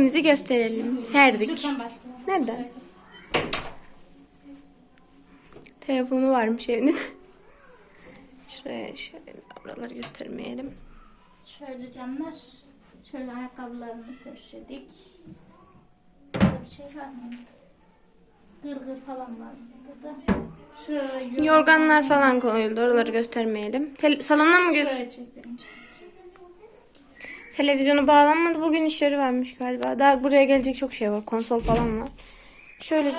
evimizi gösterelim. Serdik. Nereden? Telefonu varmış evinde. Şuraya şöyle oraları göstermeyelim. Şöyle canlar. Şöyle ayakkabılarını. Burada bir şey var mı? Gırgır falan var burada. Şöyle Yorganlar falan koyuldu. Oraları göstermeyelim. Tel- salona mı gö- Şöyle çek bence. Televizyonu bağlanmadı. Bugün işleri varmış galiba. Daha buraya gelecek çok şey var. Konsol falan var. Şöyle.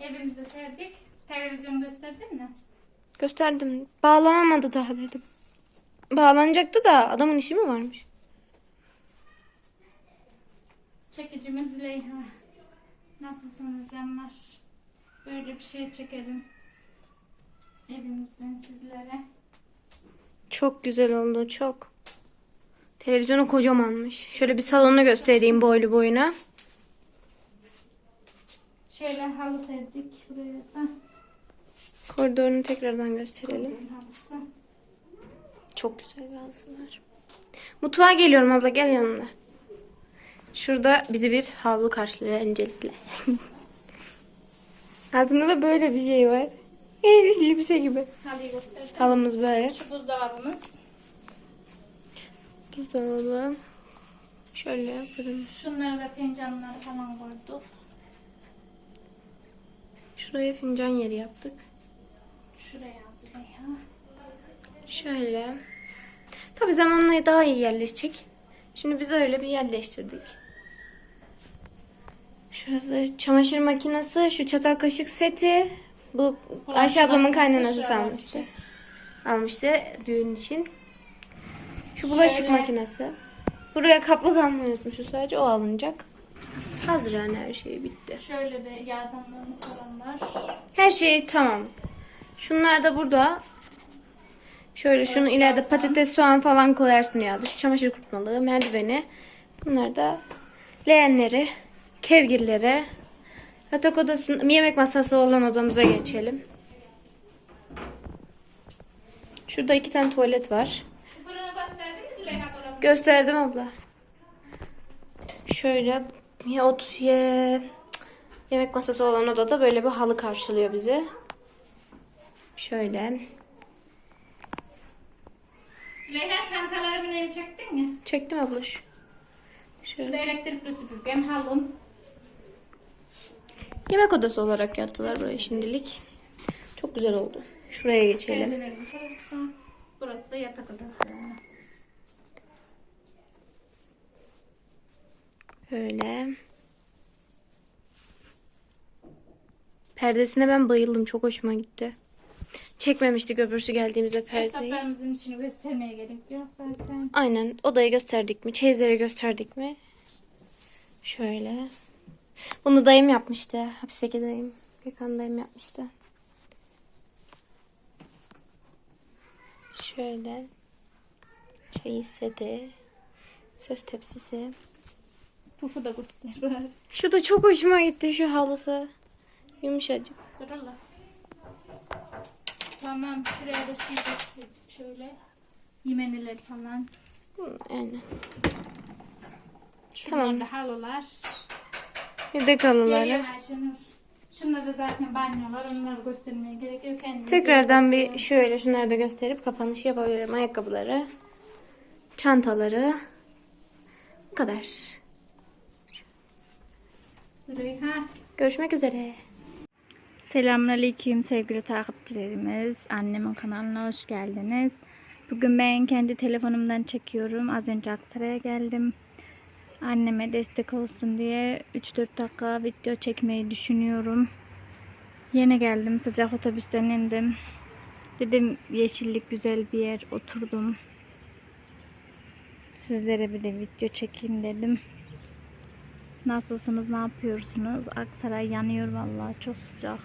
Evimizde serdik. Televizyonu gösterdin mi? gösterdim. Bağlanamadı daha dedim. Bağlanacaktı da adamın işi mi varmış? Çekicimiz Züleyha. Nasılsınız canlar? Böyle bir şey çekelim. Evimizden sizlere. Çok güzel oldu. Çok. Televizyonu kocamanmış. Şöyle bir salonu göstereyim boylu boyuna. Şöyle halı serdik buraya da. Koridorunu tekrardan gösterelim. Halısı. Çok güzel bir halısı var. Mutfağa geliyorum abla gel yanımda. Şurada bizi bir havlu karşılıyor öncelikle. Altında da böyle bir şey var. Elbise gibi. Halıyı gösterdim. Halımız böyle. Şu buzdolabımız. Buzdolabı. Şöyle yapalım. Şunları da fincanları falan koyduk. Şuraya fincan yeri yaptık. Şuraya Züleyha. Şöyle. Tabi zamanla daha iyi yerleşecek. Şimdi biz öyle bir yerleştirdik. Şurası çamaşır makinesi, şu çatal kaşık seti. Bu Ayşe ablamın kaynanası Şöyle almıştı. Almıştı düğün için. Şu bulaşık Şöyle. makinesi. Buraya kaplı kalmayı unutmuşuz sadece o alınacak. Hazır yani her şey bitti. Şöyle de yardımlarımız falan var. Her şey tamam. Şunlar da burada. Şöyle şunu ileride patates, soğan falan koyarsın ya. Şu çamaşır kurutmalığı, merdiveni. Bunlar da leğenleri, kevgirleri. Yatak odasının yemek masası olan odamıza geçelim. Şurada iki tane tuvalet var. Gösterdim abla. Şöyle ya ot ye, yemek masası olan odada böyle bir halı karşılıyor bizi. Şöyle. Züleyha çantalarımın evi çektin mi? Çektim abla şu. Şurada Şöyle. elektrikli süpürgem, halım. Yemek odası olarak yaptılar burayı şimdilik. Çok güzel oldu. Şuraya geçelim. Burası da yatak odası. Böyle. Perdesine ben bayıldım. Çok hoşuma gitti. Çekmemiştik öbürsü geldiğimizde perdeyi. Hesaplarımızın içini göstermeye gerek yok zaten. Aynen. Odayı gösterdik mi? Çeyizleri gösterdik mi? Şöyle. Bunu dayım yapmıştı. Hapisteki dayım. Gökhan dayım yapmıştı. Şöyle. Çeyiz seti. Söz tepsisi. Pufu da göster. Şu da çok hoşuma gitti şu halısı. Yumuşacık. Dur Allah. Tamam şuraya da şey şöyle yemeniler falan. Hı, Aynen. Şunlar Tamam. da halılar. Yedek Geliyor halıları. Ayşenur. Şunlar da zaten banyolar. Onları göstermeye gerek yok. Kendiniz Tekrardan bir şöyle şunları da gösterip kapanış yapabilirim. Ayakkabıları. Çantaları. Bu kadar. Züleyha. Görüşmek üzere. Selamünaleyküm sevgili takipçilerimiz. Annemin kanalına hoş geldiniz. Bugün ben kendi telefonumdan çekiyorum. Az önce Aksaray'a geldim. Anneme destek olsun diye 3-4 dakika video çekmeyi düşünüyorum. Yeni geldim. Sıcak otobüsten indim. Dedim yeşillik güzel bir yer. Oturdum. Sizlere bir de video çekeyim dedim. Nasılsınız? Ne yapıyorsunuz? Aksaray yanıyor vallahi çok sıcak.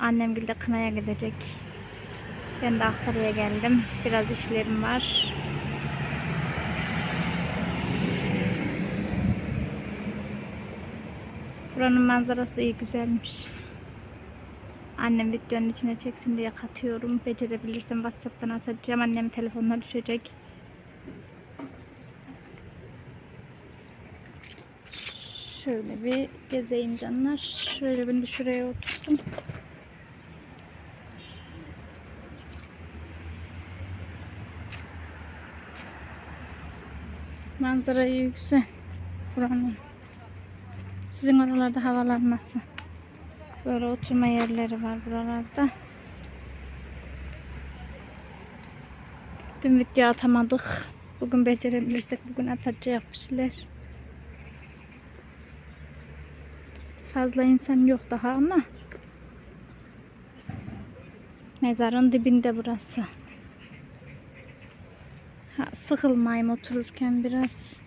Annem de kınaya gidecek. Ben de Aksaray'a geldim. Biraz işlerim var. Buranın manzarası da iyi güzelmiş. Annem videonun içine çeksin diye katıyorum. Becerebilirsem Whatsapp'tan atacağım. Annem telefonuna düşecek. Şöyle bir gezeyim canlar. Şöyle beni de şuraya oturttum. Manzarayı güzel. Buranın. Sizin oralarda havalar nasıl? Böyle oturma yerleri var buralarda. Dün video atamadık. Bugün becerebilirsek bugün atacağız bir şeyler. Fazla insan yok daha ama mezarın dibinde burası. Ha, sıkılmayayım otururken biraz.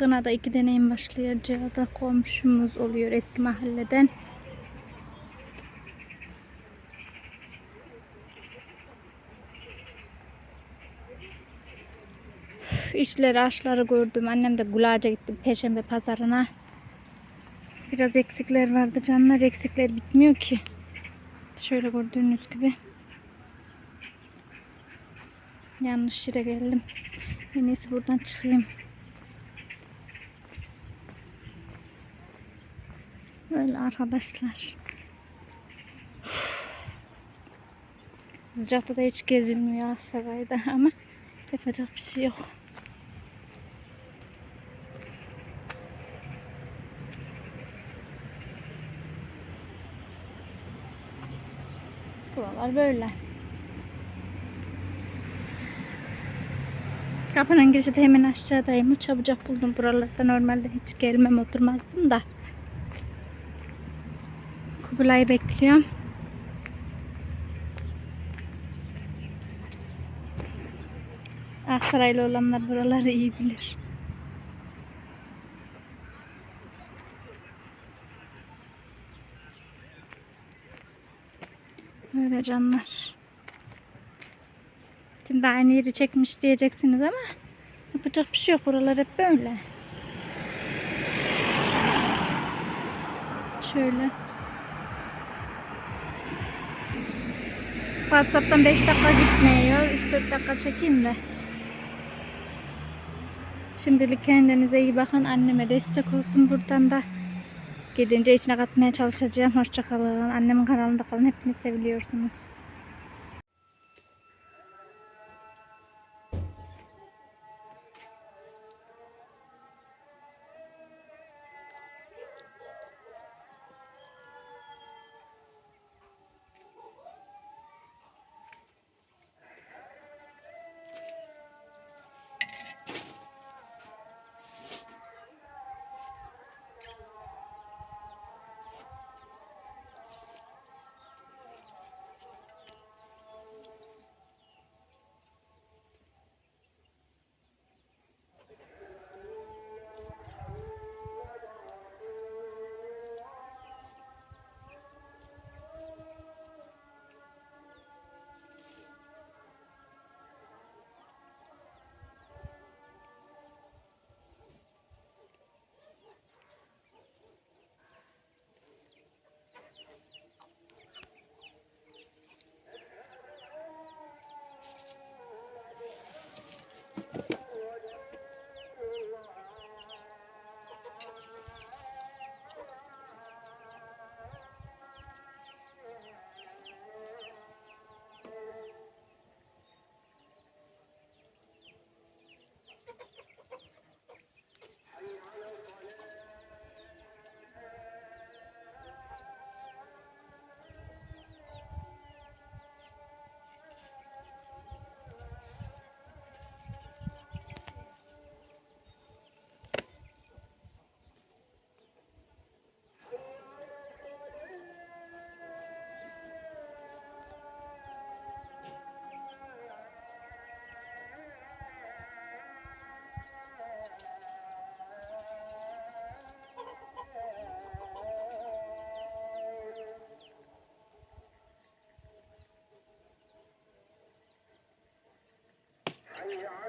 Kınada iki deneyim başlayacağı da komşumuz oluyor eski mahalleden. İşleri aşları gördüm. Annem de Gulaca gitti Perşembe pazarına. Biraz eksikler vardı canlar. Eksikler bitmiyor ki. Şöyle gördüğünüz gibi. Yanlış yere geldim. En iyisi buradan çıkayım. Böyle arkadaşlar. Sıcakta da hiç gezilmiyor Aksaray'da ama yapacak bir şey yok. Buralar böyle. Kapının girişi de hemen aşağıdayım. Çabucak buldum buralarda. Normalde hiç gelmem oturmazdım da. Kubilay'ı bekliyorum. Aksaraylı olanlar buraları iyi bilir. Böyle canlar. Şimdi aynı yeri çekmiş diyeceksiniz ama yapacak bir şey yok. Buralar hep böyle. Şöyle. WhatsApp'tan 5 dakika gitmiyor. 3-4 dakika çekeyim de. Şimdilik kendinize iyi bakın. Anneme destek olsun buradan da. Gidince içine katmaya çalışacağım. Hoşçakalın. Annemin kanalında kalın. Hepiniz seviliyorsunuz. Yeah.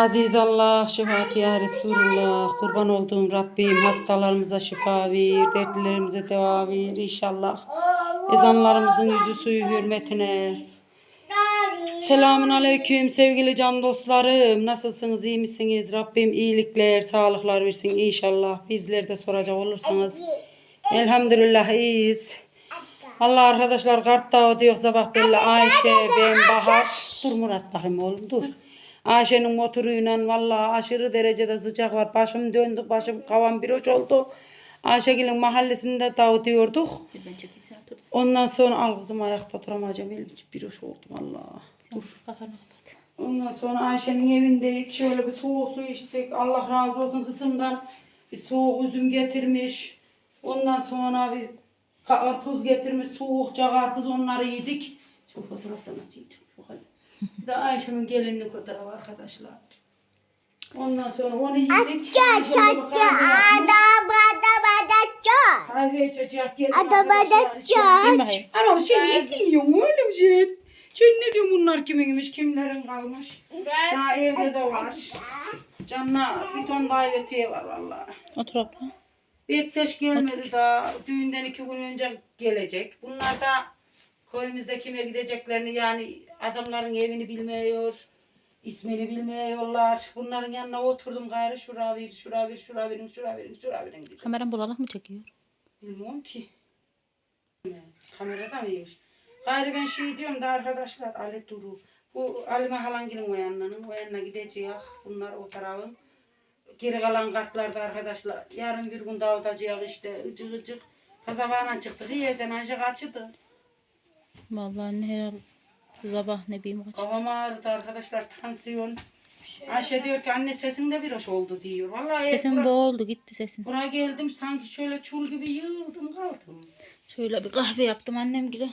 Aziz Allah, şefaat Resulullah, kurban olduğum Rabbim hastalarımıza şifa ver, dertlerimize deva ver inşallah. Ezanlarımızın yüzü suyu hürmetine. Selamun aleyküm sevgili can dostlarım. Nasılsınız, iyi misiniz? Rabbim iyilikler, sağlıklar versin inşallah. Bizler de soracak olursanız. Elhamdülillah iyiyiz. Allah arkadaşlar kart dağı diyor sabah belli Ayşe, ben Bahar. Dur Murat bakayım oğlum dur. Ayşe'nin motoruyla vallahi aşırı derecede sıcak var. Başım döndü, başım kavan bir hoş oldu. Ayşegül'ün mahallesinde dağıtıyorduk. Ben çekeyim sen otur. Ondan sonra al kızım ayakta duramayacağım. Elim bir hoş oldum Allah. Dur. Kafanı kapat. Ondan sonra Ayşe'nin evindeyik. Şöyle bir soğuk su içtik. Allah razı olsun kızımdan. Bir soğuk üzüm getirmiş. Ondan sonra bir karpuz getirmiş. Soğukça karpuz onları yedik. Şu fotoğrafta nasıl yedim? Şu hal. Bir de Ayşe'min gelinlik fotoğrafı arkadaşlar. Ondan sonra onu yedik. Anam sen ne diyorsun oğlum sen? Sen ne diyorsun bunlar kiminmiş kimlerin kalmış? Daha evde de var. Canına bir ton davetiye var vallahi. Otur abla. Bektaş gelmedi daha. Düğünden iki gün önce gelecek. Bunlar da köyümüzde kime gideceklerini yani adamların evini bilmiyor. ismini bilmiyorlar. Bunların yanına oturdum gayrı şura ver, şura ver, şura verin, şura verin, şura verin dedim. Kameram bulanık mı çekiyor? Bilmiyorum ki. Kamerada mıymış? Gayrı ben şey diyorum da arkadaşlar Ali Duru. Bu Alime halangilin o yanının. O yanına gideceğiz. Bunlar o tarafın. Geri kalan kartlarda arkadaşlar. Yarın bir gün dağıtacağız işte. Icık ıcık. Kazabağına çıktık. Evden Ayşe kaçırdı. Vallahi her sabah ne bileyim. Kafam ağrıdı arkadaşlar. Tansiyon. Ayşe diyor ki anne sesin de bir hoş oldu diyor. Vallahi Sesim bura- boğuldu gitti sesin. buraya geldim sanki şöyle çul gibi yığıldım kaldım. Şöyle bir kahve yaptım annem gibi.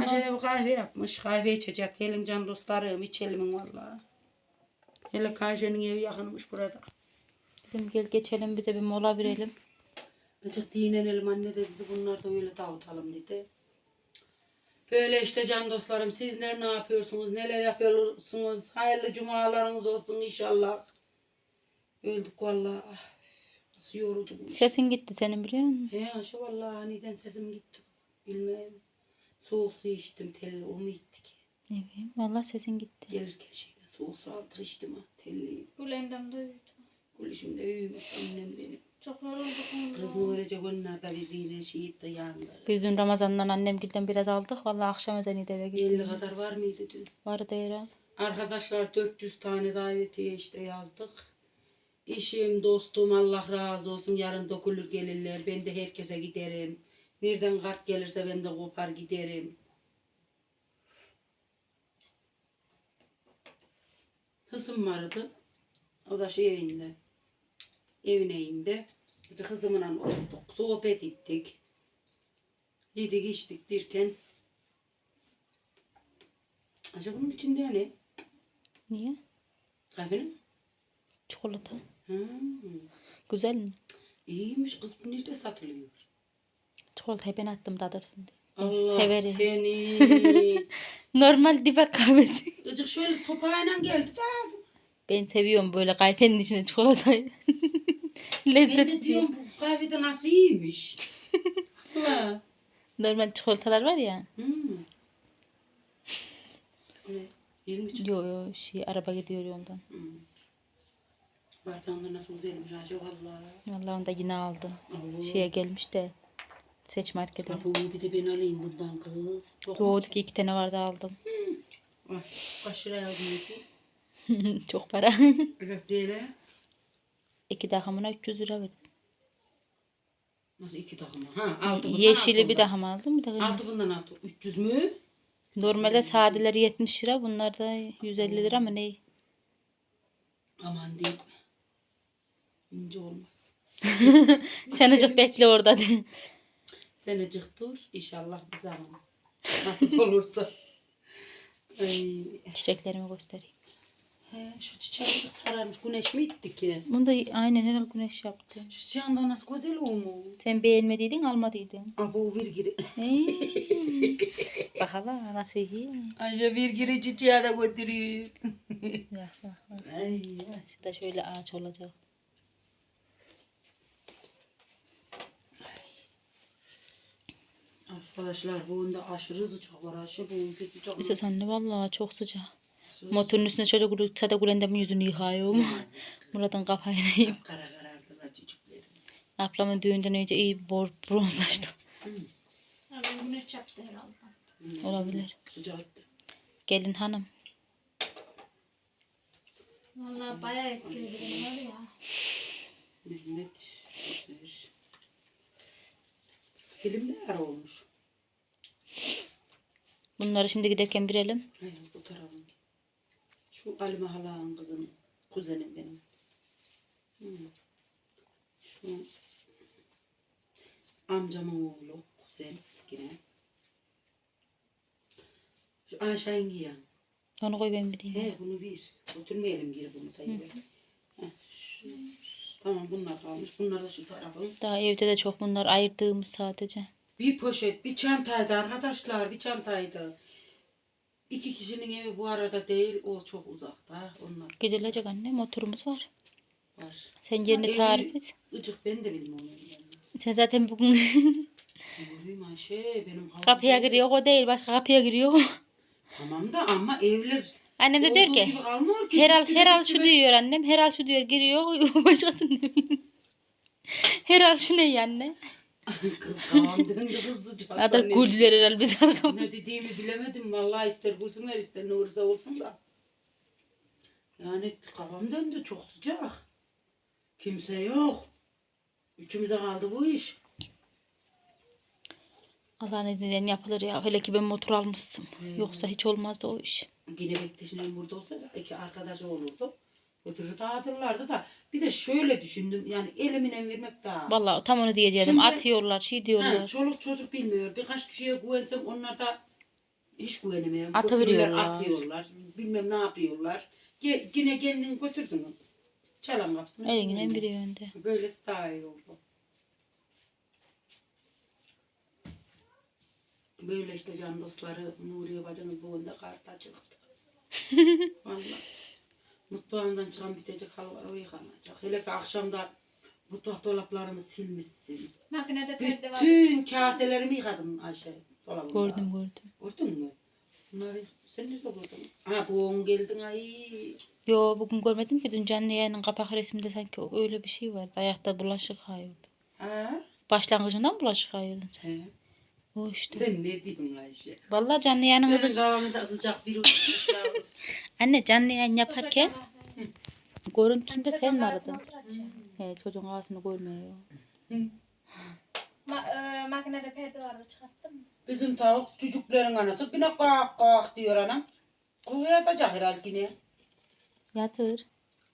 Ayşe de bir kahve yapmış. Kahve içecek. Gelin can dostlarım içelim valla. Hele Ayşe'nin evi yakınmış burada. Dedim gel geçelim bize bir mola verelim. Gıcık dinlenelim anne dedi. Bunlar da öyle dağıtalım dedi. Böyle işte can dostlarım. Sizler ne yapıyorsunuz? Neler yapıyorsunuz? Hayırlı cumalarınız olsun inşallah. Öldük valla. Nasıl yorucu bu iş. Sesin gitti senin biliyor musun? He Ayşe valla aniden sesim gitti. Bilmem. Soğuk su içtim. Telli o mu gitti ki? Ne bileyim. Vallahi sesin gitti. Gelirken şeyden soğuk su aldık içtim ha. Telli. Gülendam da uyudu. Gülüşüm de büyümüş annem benim. Çok yorulduk. Kız Nurice günlerde biz yine şehit de yandı. Biz dün Ramazan'dan annem gilden biraz aldık. Vallahi akşam ezanı eve 50 gittik. kadar var mıydı dün? Vardı herhalde. Arkadaşlar 400 tane davetiye işte yazdık. Eşim, dostum Allah razı olsun. Yarın dokulur gelirler. Ben de herkese giderim. Nereden kart gelirse ben de kopar giderim. Kızım vardı. O da şey evinde. Evine indi. Kızımla oturduk. Sohbet ettik. Yedik içtik derken. Acaba bunun içinde ne? Niye? Kahvenin? Çikolata. Hmm. Güzel mi? İyiymiş kız bu nerede satılıyor? Çikolatayı ben attım dadırsın diye. Ben Allah severim. seni. Normal dibek kahvesi. Gıcık şöyle topağıyla geldi de ağzıma. Ben seviyorum böyle kahvenin içine çikolatayı. Ben de diyor. diyorum bu kahve de nasıl iyiymiş. Ha. Normal çikolatalar var ya. Hmm. Ne? 20 Yo yo şey araba gidiyor yoldan. Hmm. Bardağında nasıl güzelmiş Ayşe valla. Vallahi onu da yine aldım. Allah. Şeye gelmiş de seç markete. Ha, bu bir de ben alayım bundan kız. Yoğurduk iki tane vardı aldım. Ah, Kaç liraya aldın ki? Çok para. Biraz değil he? İki dahamına 300 lira verdim. Nasıl iki takım? Ha altı bundan Yeşili altı bir bundan. daham aldım bir kırmızı. Altı bundan altı. 300 mü? Normalde sadeleri 70 lira bunlar da 150 lira mı ne? Aman diyeyim. İnce olmaz. Sen azıcık bekle orada de. Senecik dur. İnşallah bir zaman. Nasip olursa. Ay, Çiçeklerimi göstereyim. He, şu çiçeği de sararmış. Güneş mi itti ki? Bunu da aynen herhalde güneş yaptı. Şu çiçeğin de nasıl güzel olmuş. Sen beğenmediydin almadıydın. Abo virgiri. Hey. Bak hala nasıl iyi. Ayşe virgiri çiçeği de götürüyor. Ya, bak, bak. Ay. Şu da şöyle ağaç olacak. Arkadaşlar bu oyunda aşırı sıcak var. Ayşe bu oyun sıcak. İşte anne vallahi çok sıcak. Motorun üstüne çocuk çada kulendemin yüzünü yıkıyorum. Murat'ın kapağıyla Kara karardılar çocukları. Ablamın düğünden önce iyi bor bronzlaştım. güneş çarptı herhalde. Olabilir. Gelin hanım. Vallahi bayağı etkiledi beni var ya. Mehmet. Ara olmuş? Bunları şimdi giderken birelim. Hayır bu tarafın. Şu Alime Hala'nın kızım. Kuzenim benim. Hı. Şu amcamın oğlu. Kuzen yine. Şu Ayşe Engiyan. Onu koy ben bileyim. He bunu ver. Götürmeyelim geri bunu şu- Tamam bunlar kalmış. Bunlar da şu tarafın. Daha evde de çok bunlar ayırdığımız sadece. Bir poşet, bir çantaydı arkadaşlar, bir çantaydı. İki kişinin evi bu arada değil, o çok uzakta. Ondan Gidilecek anne motorumuz var. var. Sen yerini Evi- tarif et. Icık ben de bilmem onu. Sen zaten bugün Oğlum Ayşe benim havam kapıya giriyor o değil başka kapıya giriyor. Tamam da ama evler Annem de diyor olduğu ki gibi kalmıyor ki. Herhal Gittiler, herhal şu gittiler. diyor annem. Herhal şu diyor giriyor. Başkasının evine. Herhal şu ne ya anne? Kız tamam döndü kız sıcak. Adı güldüler herhal biz arkamız. Ne dediğimi bilemedim vallahi ister gülsünler ister ne olursa olsun da. Yani kafam döndü çok sıcak. Kimse yok. Üçümüze kaldı bu iş. Allah'ın izniyle yapılır ya. Hele ki ben motor almıştım. Yoksa hiç olmazdı o iş. Yine Bektaş'ın burada olsa da iki arkadaşı olurdu. Götürür dağıtırlardı da. Bir de şöyle düşündüm yani elimine vermek daha. Vallahi tam onu diyeceğim. Şimdi- Atıyorlar, şey Ha, diyorlar. çoluk çocuk bilmiyor. Birkaç kişiye güvensem onlar da hiç güvenemiyorum. Atıveriyorlar. Atıyorlar. Bilmem ne yapıyorlar. Ge- yine kendini götürdün. Çalan kapısını. Elinden biri yönde. Böylesi daha iyi oldu. Böyle işte can dostları Nuriye bacımız bu oyunda karta çıktı. Vallahi. Mutfağından çıkan bitecek halva o yıkanacak. Hele ki akşamda mutfak dolaplarımı silmişsin. Makinede perde var. Bütün kaselerimi yıkadım Ayşe. Dolabımda. Gördüm gördüm. Gördün mü? Bunları sen nerede gördün? Ha bu on geldin ay. Yo bugün görmedim ki dün canlı yayının kapak resminde sanki öyle bir şey vardı. Ayakta bulaşık hayırdı. Ha? Başlangıcından bulaşık hayırdın sen. He. O işte. Sen ne diyordun Ayşe? Vallahi canlı Senin kızı. kavamında sıcak bir uçuşlar. Anne canlı yayın yaparken görüntüsünde sen mi aradın? He çocuğun ağzını görmüyor. Ma e, makinede perde vardı çıkarttım mı? Bizim tavuk çocukların anası yine kalk kalk diyor anam. O yatacak herhalde yine. Yatır.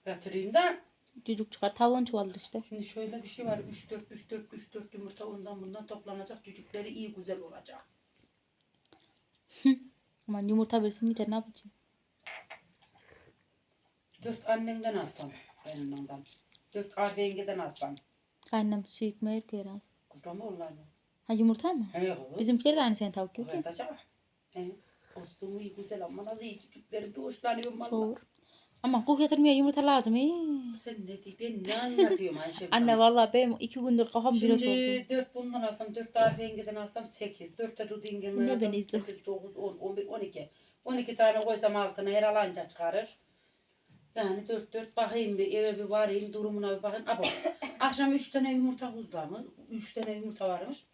Yatırayım da. Çocuk çıkar. Tavuğun çuvalı işte. Şimdi şöyle bir şey var. 3 4 3 4 3 4 yumurta ondan bundan toplanacak. Çocukları iyi güzel olacak. Aman yumurta versin yeter ne yapacağım? 4 annenden alsam. Kaynanamdan. 4 abi yengeden alsam. Annem şey ekmeği ki herhalde. Kızlama onlar mı? Ha yumurta mı? He kız. Bizimkiler de aynı senin tavuk gibi. Yatacak. He. Kostüm iyi güzel ama nasıl iyi çocukları bir hoşlanıyorum valla. Soğur. Ama kuh yatırmaya yumurta lazım. Ee. Sen ne diyorsun? Ben ne anlatıyorum Ayşe? Anne vallahi benim iki gündür kafam bir oldu. Şimdi 4 bundan alsam, 4 daha yengeden alsam 8. 4 de Dudu yengeden alsam beni izle. 8, 9, 10, 11, 12. 12 tane koysam altına her alanca çıkarır. Yani 4 4 bakayım bir eve bir varayım durumuna bir bakayım. Abo, akşam 3 tane yumurta buzlamış. 3 tane yumurta varmış.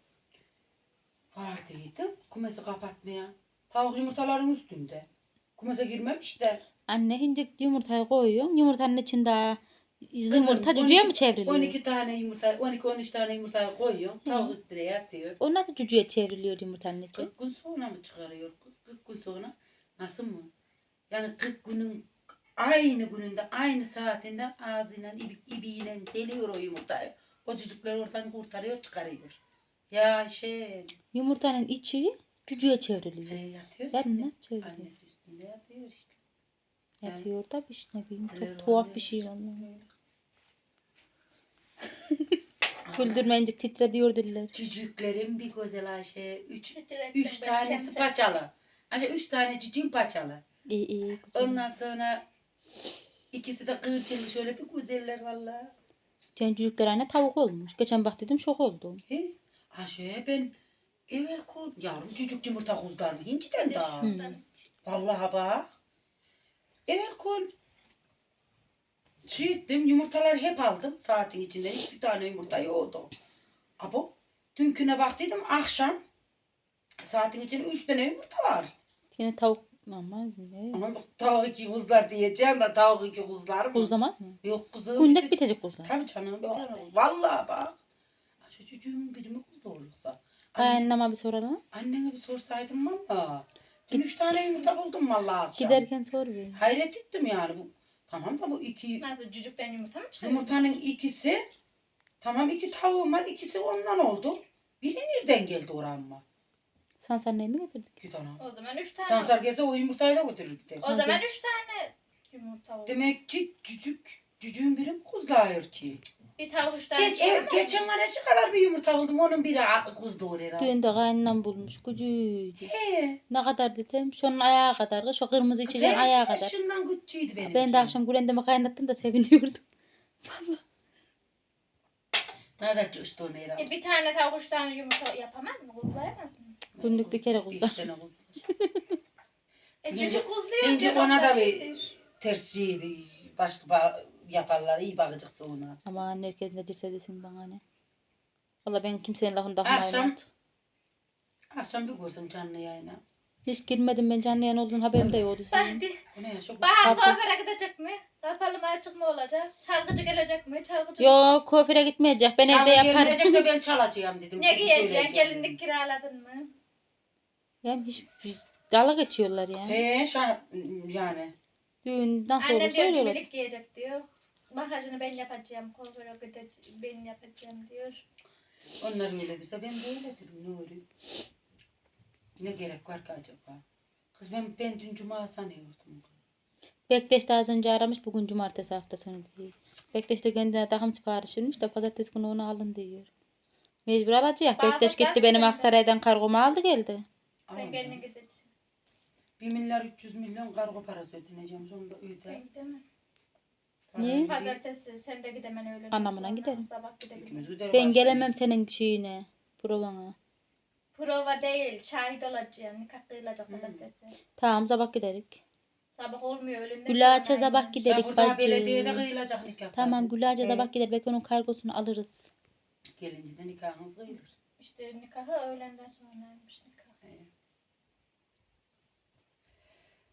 Var dedim. Kumesi kapatmaya. Tavuk yumurtaların üstünde. Kumese girmemiş de. Anne hindi yumurtayı koyuyorsun. Yumurtanın içinde yumurta Kızım, cücüye 12 mi çevriliyor? 12 tane yumurta, 12 13 tane yumurtayı koyuyorum. Tavuk üstüne yatıyor. O nasıl cücüye çevriliyor yumurtanın içi? 40 gün sonra mı çıkarıyor kız? 40 gün sonra nasıl mı? Yani 40 günün aynı gününde aynı saatinde ağzıyla ibi, ibiyle deliyor o yumurtayı. O çocukları oradan kurtarıyor çıkarıyor. Ya şey Yumurtanın içi cücüye e, çevriliyor. yatıyor. Ben annesi- nasıl çevireyim? Annesi üstünde yatıyor işte. Yatıyor da bir ne bileyim. Çok tuhaf bir şey vallahi. Güldürmeyince titre diyor diller. Cücüklerim bir güzel Ayşe. Üç, üç tanesi paçalı. Hani üç tane cücüğüm paçalı. İyi iyi. Güzel. Ondan sonra ikisi de kırçılı şöyle bir güzeller valla. Sen çocuklar anne tavuk olmuş. Geçen bak dedim şok oldum. He? Ayşe ben evvel kol yavrum cücük yumurta kuzlar mı? Hinciden daha. Hmm. Vallahi bak. Evvel kol. Şey ettim yumurtaları hep aldım saatin içinde. Hiçbir tane yumurta yoktu. Abo dünküne baktıydım akşam saatin içinde üç tane yumurta var. Yine tavuk normal ne? Ama bak tavuk iki kuzlar diyeceğim de tavuk iki kuzlar mı? Kuzlamaz mı? Yok kuzum. Günlük bitecek kuzlar. Tabii canım bir tane. Vallahi bak. Şu çocuğumun biri mi kuzlu olursa. Anne, Anneme bir soralım. annene bir sorsaydım valla. Dün üç tane yumurta buldum valla akşam. Giderken sor bir. Hayret ettim yani bu. Tamam da bu iki Nasıl cücükten yumurta mı çıkıyor? yumurtanın ikisi tamam iki tavuğum var ikisi ondan oldu. Biri nereden geldi oranma? Sansar neyi mi getirdin? İki tane. O zaman üç tane. Sansar gelse o yumurtayı da götürür gider. O zaman üç tane yumurta oldu. Demek ki cücük cücüğün biri mi kuzlayır ki? Bir tane Geç, çıkamaz ev, mı? geçen var şu kadar bir yumurta buldum onun biri a- kuzluğur herhalde. Düğünde kaynanam bulmuş. Gücüydü. He. Ne kadar dedim? Şunun ayağı kadar. Şu kırmızı Kız içeceğin her ayağı şey kadar. Şundan küçüğüydü benim. Ben de akşam Gülendem'i kaynattım da seviniyordum. Nerede coştu onu herhalde? E, bir tane tane yumurta yapamaz mı? Kuzlayamaz mı? Günlük bir kere Bir kuzlar. tane kuzlar. E Bence- çocuk kuzluyor. bence ona da bir-. Tercihiydi. Başka ba- yaparlar. iyi bakacaksın ona. Ama herkes ne derse desin bana ne. Valla ben kimsenin lafını Akşam- takmayayım artık. Akşam bir görsün canlı yayına. Hiç girmedim ben canlı yayın olduğunu haberim de yoktu senin. Bahdi. Bu ne ya? Çok Bahar Kapı- kuaföre gidecek mi? Kapalı mı açık mı olacak? Çalgıcı gelecek mi? Çalgıcı Yok kuaföre gitmeyecek. Ben evde Çalı yaparım. gelmeyecek de ben çalacağım dedim. Ne giyeceksin? Söyleyeceğim. Gelinlik kiraladın mı? Ya hiç, hiç dalga geçiyorlar ya. Sen şu an yani. Düğünden sonra Annem diyor söylüyorlar. gelinlik giyecek diyor. Makyajını ben yapacağım. Kuaföre gideceğim. Ben yapacağım diyor. Onlar öyledirse ben de öyledir. Oluyor? Ne gerek var ki acaba? Kız ben, ben dün cuma sanıyordum. Bekleş de az önce aramış bugün cumartesi hafta sonu diye. Bekleş de kendine takım sipariş vermiş de pazartesi günü onu alın diyor. Mecbur alacak. Bekleş gitti benim. Aksaray'dan kargomu aldı geldi. Sen Aman kendin canım. gideceksin. 1 milyar 300 milyon kargo parası ödeneceğim. Onu da öde. Ben gidemem. Niye? Pazartesi sen de gidemen öyle. Anlamına giderim. Sabah gidebilirim. Ben aslında. gelemem senin şeyine. Provana. Prova değil, şahit olacaksın. Nikah kıyılacak Hmm. pazartesi. Tamam sabah giderik. Sabah olmuyor öğlenden Gülaç'a sonra sabah aynen. giderik Ya burada belediyede bacı. kıyılacak nikah. Tamam. Gülaç'a sabah gider. Belki onun kargosunu alırız. Gelince de nikahınız kıyılır. İşte nikahı öğlenden sonraymış nikah.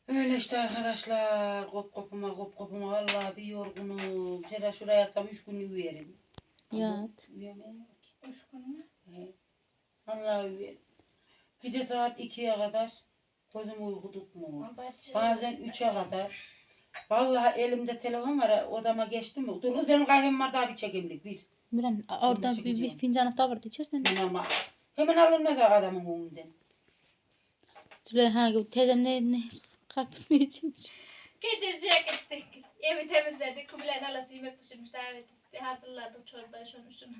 Öyle işte arkadaşlar. Kop kopuma kop kopuma vallahi bir yorgunum. Şöyle şuraya yatsam üç gün uyuyerim. Yat. Uyuyamıyorum. Üç gün mü? He. Vallahi uyuyerim. Gece saat 2'ye kadar gözüm uyku tutmuyor. Bazen 3'e kadar. Vallahi elimde telefon var. Odama geçtim mi? Dur kız benim kahvem var daha bir çekimlik. Bir. Miran orada bir, bir fincan da vardı içersen. Ama hemen alınmaz adamın önünden. Züleyha gibi teyzem ne, ne karpuz mu yiyeceğim? Gece şeye gittik. Evi temizledik. Kubilay'ın halası yemek pişirmiş. Davet etti. Hazırladık çorbayı şunu şunu.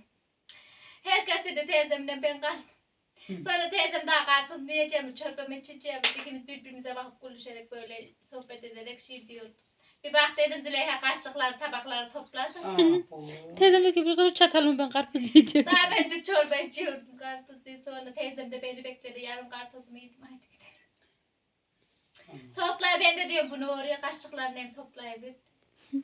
Herkes de teyzemden ben kaldım. Sonra teyzem daha karpuz mu yiyeceğim, çorba mı içeceğim. İkimiz birbirimize bakıp konuşarak böyle sohbet ederek şey diyorduk. Bir baktıydım Züleyha kaşıkları, tabakları topladı. Teyzem diyor ki bir kuru çatal mı ben karpuz yiyeceğim. Daha ben de çorba içiyordum karpuz diye. Sonra teyzem de beni bekledi. Yarım karpuzumu yedim. Haydi gidelim. Toplay ben de diyorum bunu oraya kaşıklarını hem toplayabilir.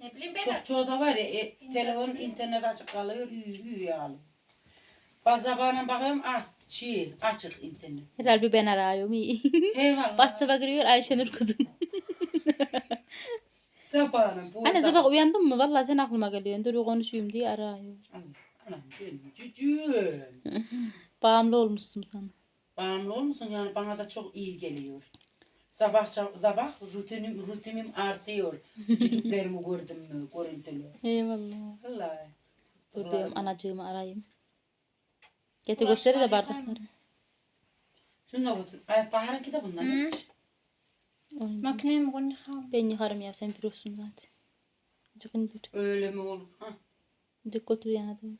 ne bileyim ben Çok çoğu da var ya e, telefon internet açık kalıyor hü yani. Bazı sabahına bakıyorum ah şey açık internet. Herhalde bir ben arıyorum iyi. Eyvallah. WhatsApp'a giriyor Ayşenur kızım. Sabahına bu Anne sabah uyandın mı? Vallahi sen aklıma geliyorsun. Dur konuşayım diye arıyor. Anam, anam benim cücüğüm. Bağımlı olmuşsun sana. Bağımlı olmuşsun yani bana da çok iyi geliyor. Sabah sabah rutinim rutinim artıyor. Çocuklarımı gördüm mü görüntülü. Eyvallah. Vallahi. Dur diyorum anacığımı arayayım. Getir gösteri de bardakları. Şunu da götür. Ay Bahar'ınki de bundan. Hı. Makineye mi koyun yıkayalım? Ben yıkarım ya sen biliyorsun zaten. Azıcık indir. Öyle mi olur? Ha? Azıcık götür yana doğru.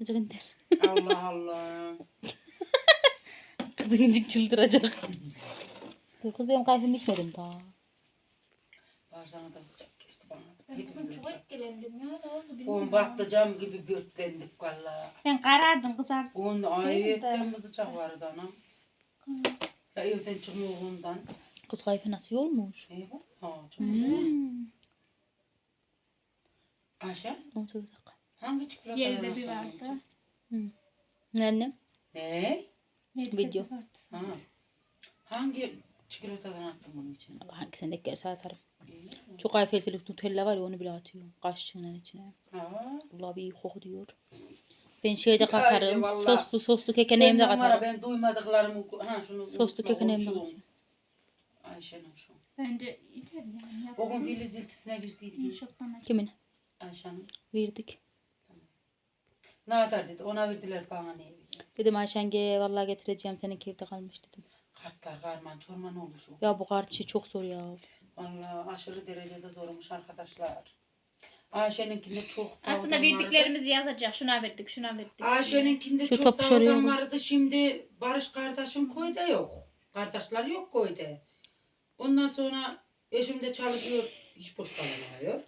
Azıcık indir. Allah Allah. Kızın incik çıldıracak. Dur kız benim kahvemi içmedim daha. Bağırsağına da sıcak geçti bana. Ben Hepimiz çok sıcak. etkilendim ya. Ne oldu bilmiyorum. Oğlum baktı cam gibi börtlendik valla. Ben karardım kızardım. Onun ayetten sıcak vardı anam? Ya evden çıkmağından. Kız kahve nasıl olmuş? Eyvah. Ha çok güzel. Hmm. Ayşe 18 dakika. Hangi çikolata? Yeri de bir vardı. Ne annem? Ne? Yedi de Video. bir vardı. Ha. Hangi çikolatadan attın bunun için? Allah hangisini denk gelirse atarım. Çok ayfeltilik Nutella var ya onu bile atıyorum. Kaşığının içine. Ha. Allah bir koku diyor. Ben şeyde katarım. vallahi. Soslu soslu de ya, katarım. Ben duymadıklarımı ha şunu Soslu de komşum. katıyorum. Ayşe'nin şu. Bence yeter yani. O gün. Filiz iltisine girdiydik. Kimin? Ayşe'nin. Verdik. Ne atar dedi. Ona verdiler bana ne? Dedim Ayşenge vallahi getireceğim senin evde kalmış dedim. Kartlar karman çorman olmuş o. Ya bu kart işi çok zor ya. Vallahi aşırı derecede zormuş arkadaşlar. Ayşe'ninkinde çok Aslında vardı. verdiklerimizi yazacak. Şuna verdik, şuna verdik. Ayşe'ninkinde Şu çok top dağdan koy. vardı. Şimdi Barış kardeşim koyda yok. Kardeşler yok koyda. Ondan sonra eşim de çalışıyor. Hiç boş kalamıyor.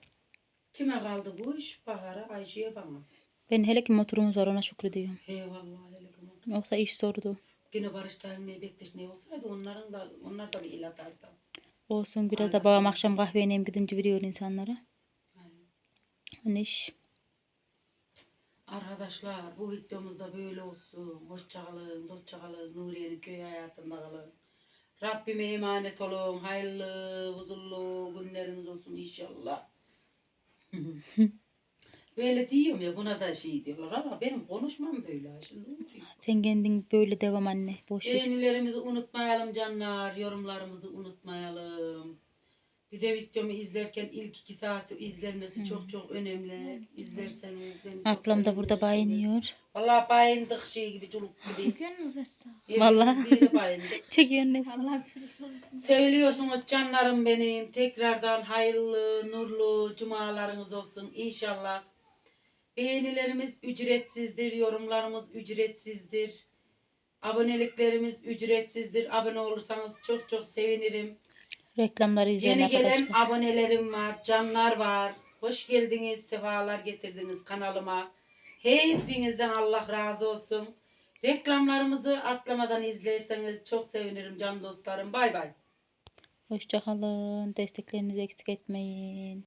Kime kaldı bu iş? Bahar'a, Ayşe'ye bana. Ben hele ki motorumuz var ona şükrediyorum. Eyvallah hele ki. Yoksa iş zordu. Yine Barış ne Bektaş ne olsaydı onların da onlar da bir il atardı. Olsun biraz da Aynen. babam akşam kahveye hem gidince veriyor insanlara. Aynen. İş. Arkadaşlar bu videomuzda böyle olsun. Hoşçakalın, hoşçakalın. Nuriye'nin köy hayatında kalın. Rabbime emanet olun. Hayırlı, huzurlu günleriniz olsun inşallah. böyle diyorum ya buna da şey diyorlar. Allah benim konuşmam böyle. Şimdi unutayım. Sen kendin böyle devam anne. Boş ver. Beğenilerimizi unutmayalım canlar. Yorumlarımızı unutmayalım. Bir de videomu izlerken ilk iki saat izlenmesi çok çok önemli. İzlerseniz beni çok Ablam da burada sevindirirsiniz. bayınıyor. Vallahi bayındık şey gibi çuluk gibi. Çekiyorsunuz Esra. Vallahi. Yeri bayındık. Çekiyor ne? Allah olsun. Seviliyorsunuz canlarım benim. Tekrardan hayırlı, nurlu cumalarınız olsun inşallah. Beğenilerimiz ücretsizdir, yorumlarımız ücretsizdir. Aboneliklerimiz ücretsizdir. Abone olursanız çok çok sevinirim. Reklamları izleyen Yeni gelen arkadaşlar. abonelerim var, canlar var. Hoş geldiniz, sefalar getirdiniz kanalıma. Hepinizden Allah razı olsun. Reklamlarımızı atlamadan izlerseniz çok sevinirim can dostlarım. Bay bay. Hoşçakalın. Desteklerinizi eksik etmeyin.